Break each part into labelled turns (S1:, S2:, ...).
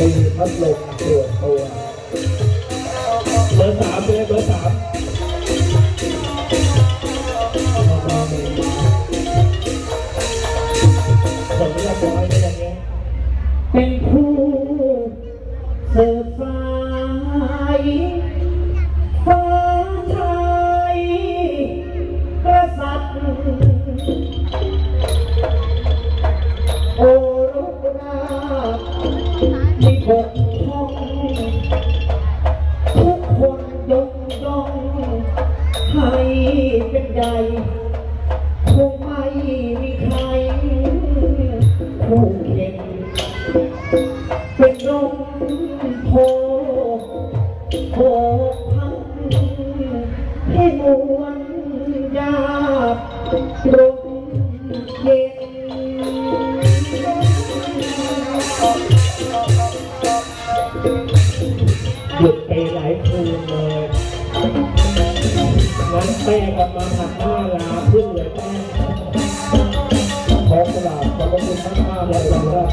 S1: มีพัดลมตรวจตัวเบอร์สามเลยเบอร์สามผมไม่อยากบอกให้เป็นอย่างนี้
S2: เป็นผู้ ทุกคนยกย่องให้เป็นใหญ่คงไม่มีใครคู่เคียงเป็นลมโพโพพังให้มวลยาตรงเย็น
S1: หยุดไปหลายคืนเลยงั้นแป้งกับมาหักหน้าลาพึ่งเลยแป้งขอกราบขอบคุณมากมากๆเลยนะครับ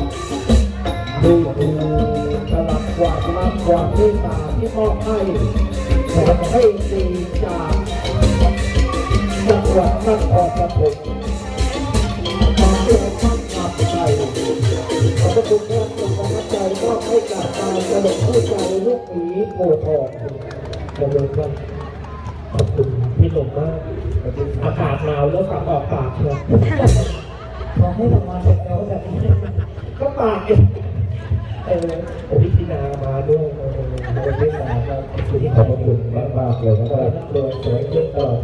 S1: ดูดูสลับความรักความเมตตาที่มอบให้ขอให้ดีจากจังหวัดนครปฐม มอบให้กับการกระโดดผู้ใจลูกหมีโพทองดำเนินการขอบคุณพี่หนุ่มมากอากาศหนาวแล้วกลับออกปากเลย
S2: ขอให้รางวัลเด็กเราแบบนี้
S1: ก็ปากเองเออผมพิธีนามาด้วยเออวันนี้มาก็ขอบคุณมากๆเลยนะครับโดยสวยขึ้นตลอด